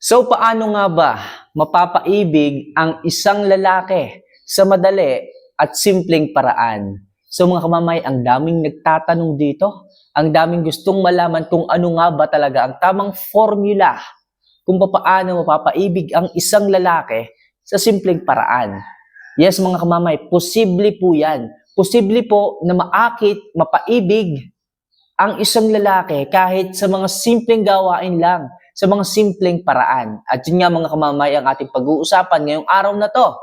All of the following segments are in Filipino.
So paano nga ba mapapaibig ang isang lalaki sa madali at simpleng paraan? So mga kamamay, ang daming nagtatanong dito. Ang daming gustong malaman kung ano nga ba talaga ang tamang formula kung paano mapapaibig ang isang lalaki sa simpleng paraan. Yes mga kamamay, posible po yan. Posible po na maakit, mapaibig ang isang lalaki kahit sa mga simpleng gawain lang, sa mga simpleng paraan. At yun nga mga kamamay ang ating pag-uusapan ngayong araw na to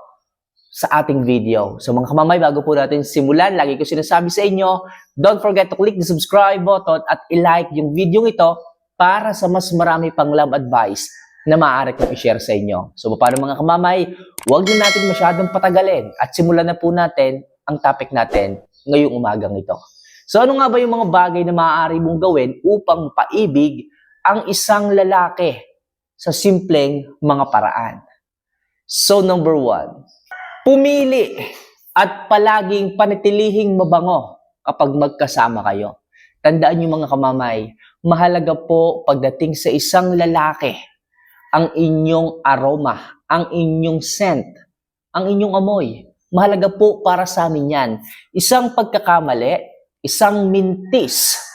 sa ating video. So mga kamamay, bago po natin simulan, lagi ko sinasabi sa inyo, don't forget to click the subscribe button at i-like yung video ito para sa mas marami pang love advice na maaari kong i-share sa inyo. So paano mga kamamay, huwag na natin masyadong patagalin at simulan na po natin ang topic natin ngayong umagang ito. So ano nga ba yung mga bagay na maaari mong gawin upang paibig ang isang lalaki sa simpleng mga paraan? So number one, pumili at palaging panitilihing mabango kapag magkasama kayo. Tandaan niyo mga kamamay, mahalaga po pagdating sa isang lalaki ang inyong aroma, ang inyong scent, ang inyong amoy. Mahalaga po para sa amin yan. Isang pagkakamali, isang mintis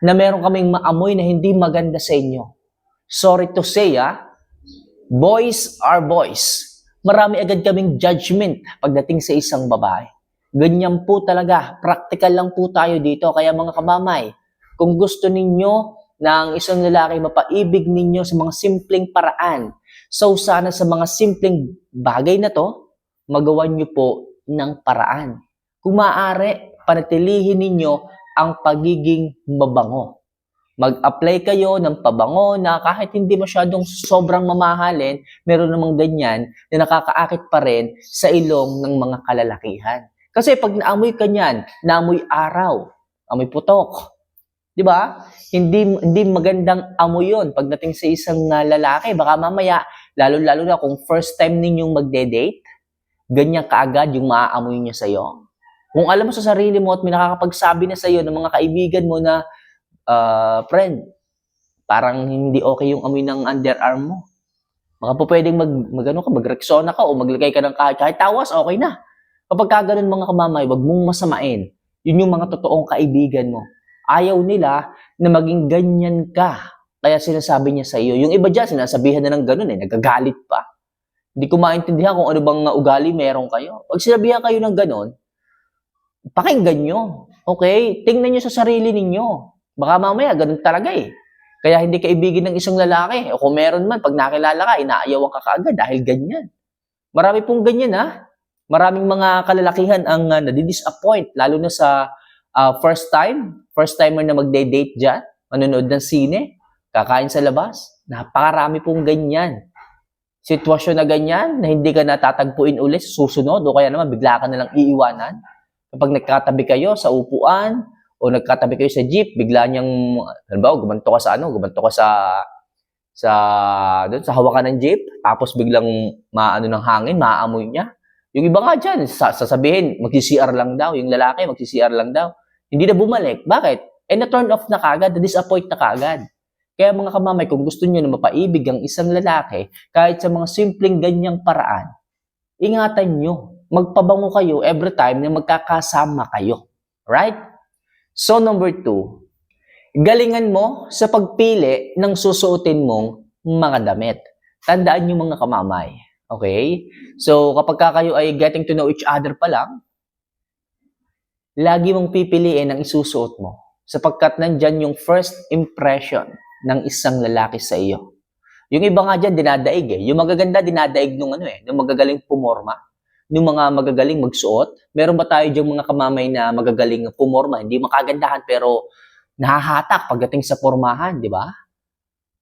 na meron kaming maamoy na hindi maganda sa inyo. Sorry to say, ah, boys are boys. Marami agad kaming judgment pagdating sa isang babae. Ganyan po talaga. Practical lang po tayo dito. Kaya mga kamamay, kung gusto ninyo ang isang lalaki mapaibig ninyo sa mga simpleng paraan, so sana sa mga simpleng bagay na to, magawan nyo po ng paraan. Kung maaari, panatilihin ninyo ang pagiging mabango. Mag-apply kayo ng pabango na kahit hindi masyadong sobrang mamahalin, meron namang ganyan na nakakaakit pa rin sa ilong ng mga kalalakihan. Kasi pag naamoy ka niyan, naamoy araw, amoy putok. 'Di ba? Hindi hindi magandang amoy 'yon pagdating sa isang uh, lalaki. Baka mamaya, lalo-lalo na kung first time ninyong magde-date, ganyan kaagad yung maaamoy niya sa. Kung alam mo sa sarili mo at may nakakapagsabi na sa iyo ng mga kaibigan mo na uh, friend, parang hindi okay yung amoy ng underarm mo. Baka po pwedeng mag, mag ano ka, mag-Rexona ka o maglagay ka ng kahit, kahit tawas, okay na. Kapag ka ganun mga kamamay, wag mong masamain. Yun yung mga totoong kaibigan mo. Ayaw nila na maging ganyan ka. Kaya sinasabi niya sa iyo. Yung iba dyan, sinasabihan na ng ganun eh, nagagalit pa. Hindi ko maintindihan kung ano bang ugali meron kayo. Pag sinabihan kayo ng ganun, pakinggan nyo. Okay? Tingnan nyo sa sarili ninyo. Baka mamaya, ganun talaga eh. Kaya hindi kaibigin ng isang lalaki. O kung meron man, pag nakilala ka, inaayawan ka kaagad dahil ganyan. Marami pong ganyan ha. Maraming mga kalalakihan ang uh, nadi-disappoint, lalo na sa uh, first time, first timer na magde-date dyan, manonood ng sine, kakain sa labas. Napakarami pong ganyan. Sitwasyon na ganyan na hindi ka natatagpuin ulit susunod o kaya naman bigla ka na lang iiwanan. Kapag nagkatabi kayo sa upuan o nagkatabi kayo sa jeep, bigla niyang, halimbawa, gumanto ka sa ano, gumanto ka sa sa doon sa hawakan ng jeep, tapos biglang maano ng hangin, maaamoy niya. Yung iba nga dyan, sasabihin, magsi-CR lang daw. Yung lalaki, magsi-CR lang daw. Hindi na bumalik. Bakit? Eh, na-turn off na kagad, na-disappoint na kagad. Kaya mga kamamay, kung gusto niyo na mapaibig ang isang lalaki, kahit sa mga simpleng ganyang paraan, ingatan nyo. Magpabango kayo every time na magkakasama kayo. Right? So, number two, galingan mo sa pagpili ng susuotin mong mga damit. Tandaan nyo mga kamamay. Okay? So, kapag ka kayo ay getting to know each other pa lang, lagi mong pipiliin ang isusuot mo sapagkat nandyan yung first impression ng isang lalaki sa iyo. Yung iba nga dyan, dinadaig eh. Yung magaganda, dinadaig nung ano eh, nung magagaling pumorma. Nung mga magagaling magsuot. Meron ba tayo dyan mga kamamay na magagaling pumorma? Hindi makagandahan pero nahahatak pagdating sa pormahan, di ba?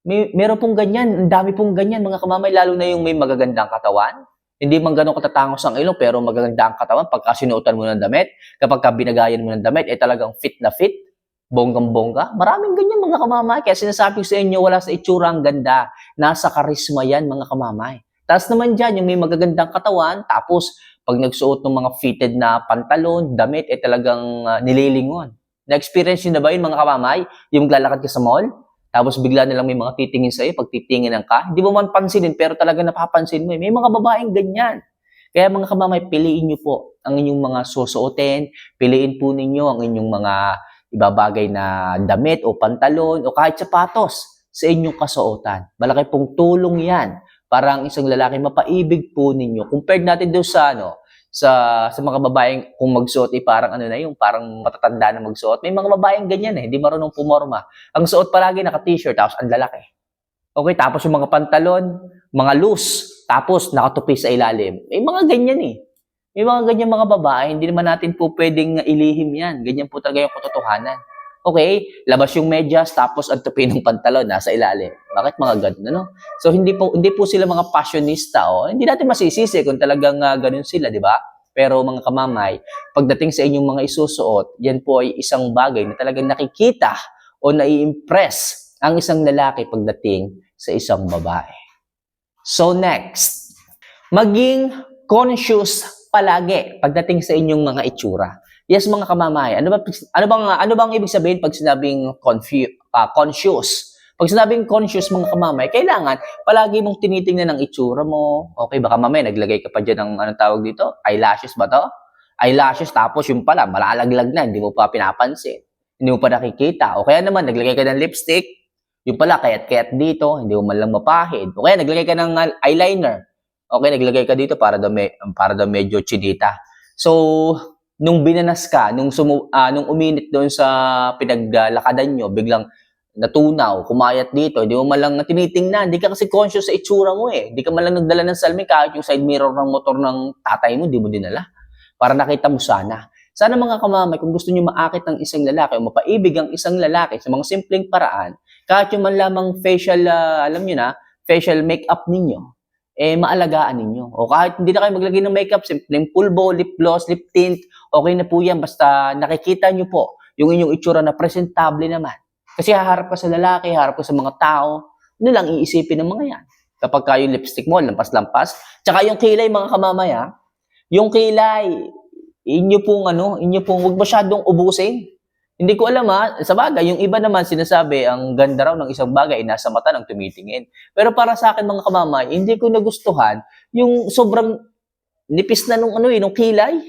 May, meron pong ganyan, ang dami pong ganyan mga kamamay, lalo na yung may magagandang katawan. Hindi man ganun katatangos ang ilong, pero magaganda ang katawan pagka sinuotan mo ng damit. Kapag ka binagayan mo ng damit, eh talagang fit na fit, bonggang-bongga. Maraming ganyan mga kamamay. Kaya sinasabi ko sa inyo, wala sa itsura ang ganda. Nasa karisma yan mga kamamay. Tapos naman dyan, yung may magagandang katawan, tapos pag nagsuot ng mga fitted na pantalon, damit, eh talagang uh, nililingon. Na-experience nyo na ba yun mga kamamay? Yung lalakad ka sa mall, Tapos bigla na lang may mga titingin sa'yo, pag titinginan ka, hindi mo man pansinin, pero talaga napapansin mo. eh. May mga babaeng ganyan. Kaya mga kamamay, piliin nyo po ang inyong mga susuotin, piliin po ninyo ang inyong mga ibabagay na damit o pantalon o kahit sapatos sa inyong kasuotan. Malaki pong tulong yan para ang isang lalaki mapaibig po ninyo. Compared natin doon sa ano, sa sa mga babaeng kung magsuot eh parang ano na yung parang matatanda na magsuot. May mga babaeng ganyan eh, hindi marunong pumorma. Ang suot palagi naka t-shirt tapos ang lalaki. Okay, tapos yung mga pantalon, mga loose, tapos nakatupi sa ilalim. May mga ganyan eh. May mga ganyan mga babae, hindi naman natin po pwedeng ilihim yan. Ganyan po talaga yung katotohanan. Okay, labas yung medyas tapos ang tupi ng pantalon nasa ilalim. Bakit mga ganun, ano? So hindi po hindi po sila mga fashionista oh. Hindi natin masisisi kung talagang uh, ganun sila, di ba? Pero mga kamamay, pagdating sa inyong mga isusuot, yan po ay isang bagay na talagang nakikita o nai-impress ang isang lalaki pagdating sa isang babae. So next, maging conscious palagi pagdating sa inyong mga itsura. Yes, mga kamamay, ano ba ano bang ano bang ibig sabihin pag sinabing confu- ah, conscious? Pag sinabing conscious mga kamamay, kailangan palagi mong tinitingnan ang itsura mo. Okay, baka mamaya naglagay ka pa diyan ng anong tawag dito? Eyelashes ba to? Eyelashes tapos yung pala malalaglag na, hindi mo pa pinapansin. Hindi mo pa nakikita. O kaya naman naglagay ka ng lipstick, yung pala kayat-kayat dito, hindi mo man lang mapahid. O kaya naglagay ka ng uh, eyeliner. Okay, naglagay ka dito para daw, me- para daw medyo chinita. So, nung binanas ka, nung, sumu- ah, nung uminit doon sa pinaglakadan nyo, biglang natunaw, kumayat dito, di mo man lang tinitingnan, di ka kasi conscious sa itsura mo eh. Di ka man lang nagdala ng salmi kahit yung side mirror ng motor ng tatay mo, di mo dinala. Para nakita mo sana. Sana mga kamamay, kung gusto nyo maakit ng isang lalaki o mapaibig ang isang lalaki sa mga simpleng paraan, kahit yung man lamang facial, ah, alam nyo na, facial makeup ninyo, eh maalagaan ninyo. O kahit hindi na kayo maglagay ng makeup, simpleng pulbo, lip gloss, lip tint, okay na po yan. Basta nakikita nyo po yung inyong itsura na presentable naman. Kasi haharap ka sa lalaki, haharap ka sa mga tao, ano lang iisipin ng mga yan. Kapag kayo lipstick mo, lampas-lampas. Tsaka yung kilay, mga kamamaya, yung kilay, inyo pong ano, inyo pong huwag masyadong ubusin. Hindi ko alam ha, sa bagay, yung iba naman sinasabi, ang ganda raw ng isang bagay, nasa mata ng tumitingin. Pero para sa akin mga kamamay, hindi ko nagustuhan yung sobrang nipis na nung ano eh, nung kilay.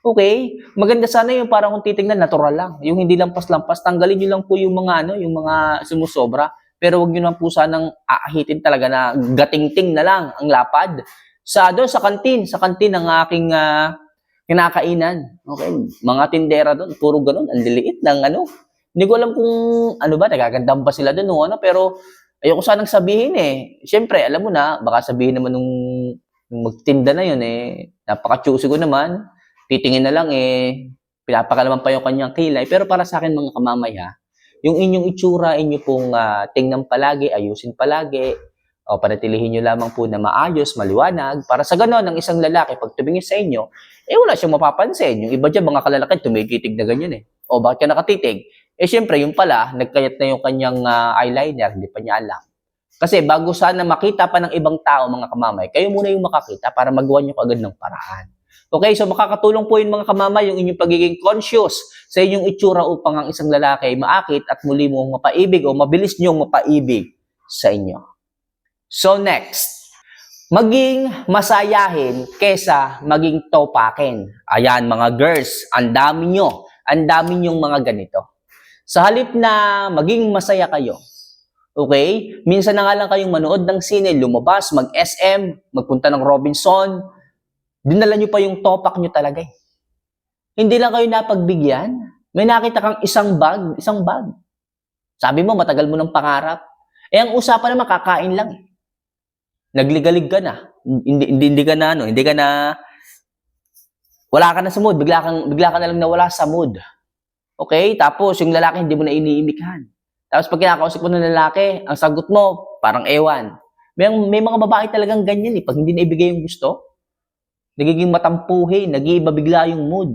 Okay? Maganda sana yung parang kung titingnan, natural lang. Yung hindi lampas-lampas, tanggalin nyo lang po yung mga ano, yung mga sumusobra. Pero wag nyo lang po sanang aahitin talaga na gatingting na lang ang lapad. Sa doon, sa kantin, sa kantin ng aking ah, kinakainan. Okay? Mga tindera doon, puro ganun, ang liliit ng ano. Hindi ko alam kung ano ba, nagagandang ba sila doon ano, pero ayoko sanang sabihin eh. Siyempre, alam mo na, baka sabihin naman nung, magtinda na yun eh, napaka-choosy ko naman, titingin na lang eh, pinapakalaman pa yung kanyang kilay. Pero para sa akin mga kamamaya, yung inyong itsura, inyo pong ah, tingnan palagi, ayusin palagi, o panatilihin nyo lamang po na maayos, maliwanag, para sa ganon, ng isang lalaki, pag tumingin sa inyo, eh wala siyang mapapansin. Yung iba dyan, mga kalalaki, tumikitig na ganyan eh. O bakit ka nakatitig? Eh syempre, yung pala, nagkayat na yung kanyang ah, eyeliner, hindi pa niya alam. Kasi bago sana makita pa ng ibang tao, mga kamamay, kayo muna yung makakita para magawa nyo agad ng paraan. Okay, so makakatulong po yun mga kamamay, yung inyong pagiging conscious sa inyong itsura upang ang isang lalaki ay maakit at muli mong mapaibig o mabilis niyong mapaibig sa inyo. So next, maging masayahin kesa maging topakin. Ayan mga girls, ang dami nyo, ang dami nyong mga ganito. Sa halip na maging masaya kayo, okay, minsan na nga lang kayong manood ng sine, lumabas, mag-SM, magpunta ng Robinson, dinala nyo pa yung topak nyo talaga eh. Hindi lang kayo napagbigyan, may nakita kang isang bag, isang bag. Sabi mo, matagal mo ng pangarap. Eh, ang usapan naman, kakain lang eh nagligalig ka na. Hindi, hindi, hindi ka na, ano, hindi ka na, wala ka na sa mood, bigla, kang, bigla ka na lang nawala sa mood. Okay? Tapos, yung lalaki hindi mo na iniimikhan. Tapos, pag kinakausap mo ng lalaki, ang sagot mo, parang ewan. May, may mga babae talagang ganyan eh. Pag hindi na ibigay yung gusto, nagiging matampuhin, nag-iiba bigla yung mood.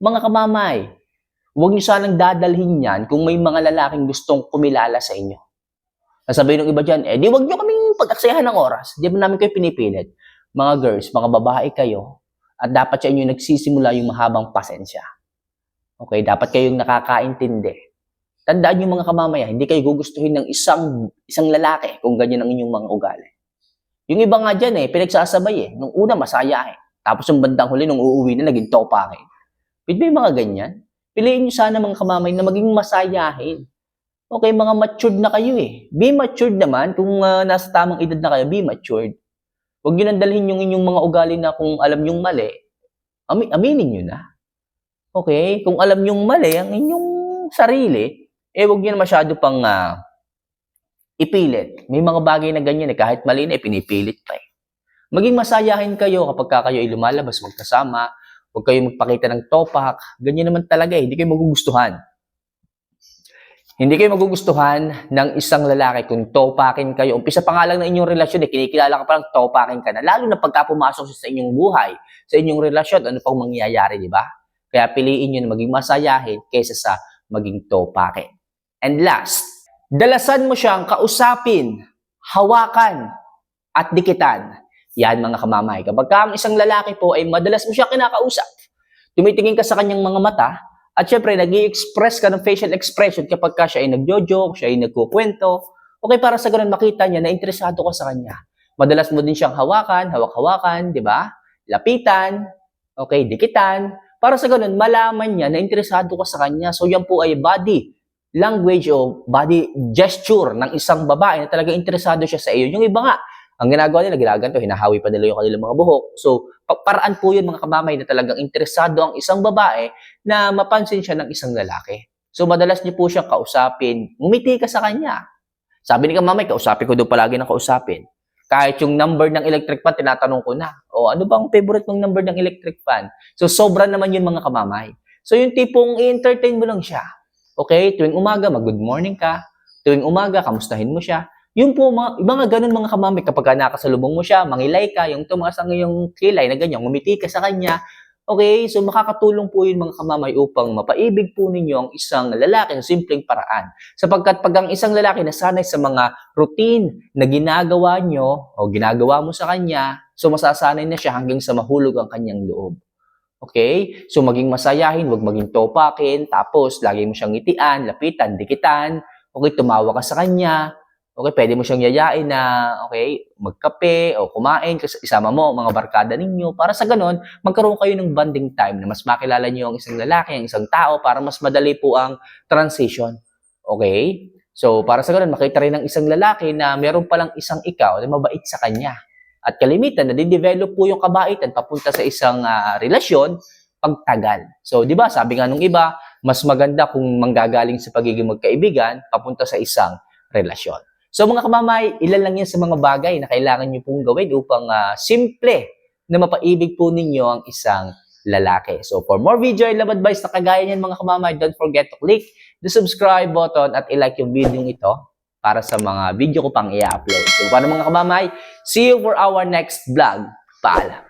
Mga kamamay, huwag niyo sanang dadalhin yan kung may mga lalaking gustong kumilala sa inyo. Sasabihin ng iba dyan, eh di wag nyo kaming pag-aksayahan ng oras. Di ba namin kayo pinipilit? Mga girls, mga babae kayo, at dapat sa inyo nagsisimula yung mahabang pasensya. Okay, dapat kayong nakakaintindi. Tandaan niyo mga kamamaya, hindi kayo gugustuhin ng isang isang lalaki kung ganyan ang inyong mga ugali. Yung iba nga dyan eh, pinagsasabay eh. Nung una, masaya eh. Tapos yung bandang huli, nung uuwi na, naging topakin. Pwede ba yung mga ganyan? Piliin nyo sana mga kamamay na maging masayahin. Okay, mga matured na kayo eh. Be matured naman. Kung ah, nasa tamang edad na kayo, be matured. Huwag nyo nang dalhin yung inyong mga ugali na kung alam nyong mali, ami- aminin nyo na. Okay? Kung alam nyong mali ang inyong sarili, eh huwag nyo na masyado pang ah, ipilit. May mga bagay na ganyan eh, kahit mali na, eh, pinipilit pa eh. Maging masayahin kayo kapag ka kayo ay lumalabas magkasama, huwag kayo magpakita ng topak, ganyan naman talaga eh, hindi kayo magugustuhan. Hindi kayo magugustuhan ng isang lalaki kung topakin kayo. Umpisa pa nga lang ng inyong relasyon, eh, kinikilala ka pa lang, topakin ka na. Lalo na pagka pumasok siya sa inyong buhay, sa inyong relasyon, ano pang mangyayari, di ba? Kaya piliin nyo na maging masayahin kaysa sa maging topakin. And last, dalasan mo siyang kausapin, hawakan, at dikitan. Yan mga kamamay. Kapag ka ang isang lalaki po ay madalas mo siya kinakausap, tumitingin ka sa kanyang mga mata, at syempre, nag express ka ng facial expression kapag ka siya ay nagjo-joke, siya ay nagkukwento. Okay, para sa ganun makita niya na interesado ka sa kanya. Madalas mo din siyang hawakan, hawak-hawakan, di ba? Lapitan, okay, dikitan. Para sa ganun, malaman niya na interesado ka sa kanya. So, yan po ay body language o body gesture ng isang babae na talaga interesado siya sa iyo. Yung iba nga, ang ginagawa nila, ginaganto, hinahawi pa nila yung kanilang mga buhok. So, pa- paraan po yun mga kamamay na talagang interesado ang isang babae na mapansin siya ng isang lalaki. So, madalas niyo po siyang kausapin. Ngumiti ka sa kanya. Sabi ni kamamay, kausapin ko daw palagi na kausapin. Kahit yung number ng electric fan, tinatanong ko na. O, ano bang favorite mong number ng electric fan? So, sobra naman yun mga kamamay. So, yung tipong i-entertain mo lang siya. Okay? Tuwing umaga, mag-good morning ka. Tuwing umaga, kamustahin mo siya. Yung po, mga, mga ganun mga kamamay, kapag ka nakasalubong mo siya, mangilay ka, yung tumaas ang iyong kilay na ganyan, ngumiti ka sa kanya, Okay, so makakatulong po yun mga kamamay upang mapaibig po ninyo ang isang lalaki sa simpleng paraan. Sapagkat pag ang isang lalaki nasanay sa mga routine na ginagawa nyo o ginagawa mo sa kanya, so masasanay na siya hanggang sa mahulog ang kanyang loob. Okay? So maging masayahin, wag maging topakin, tapos lagi mo siyang ngitian, lapitan, dikitan, okay, tumawa ka sa kanya, okay, pwede mo siyang yayain na, okay, magkape o kumain, isama mo mga barkada ninyo, para sa ganon, magkaroon kayo ng bonding time na mas makilala niyo ang isang lalaki, ang isang tao, para mas madali po ang transition. Okay? So, para sa ganun, makita rin ng isang lalaki na meron palang isang ikaw na mabait sa kanya. At kalimitan, nadidevelop po yung kabaitan papunta sa isang ah, relasyon pagtagal. So, di ba, sabi nga nung iba, mas maganda kung manggagaling sa pagiging magkaibigan papunta sa isang relasyon. So, mga kamamay, ilan lang yan sa mga bagay na kailangan nyo pong gawin upang ah, simple na mapaibig po ninyo ang isang lalaki. So, for more video and love advice na kagaya niyan mga kamamay, don't forget to click the subscribe button at i-like yung video ito para sa mga video ko pang i-upload. So, paano mga kamamay? See you for our next vlog. Paalam!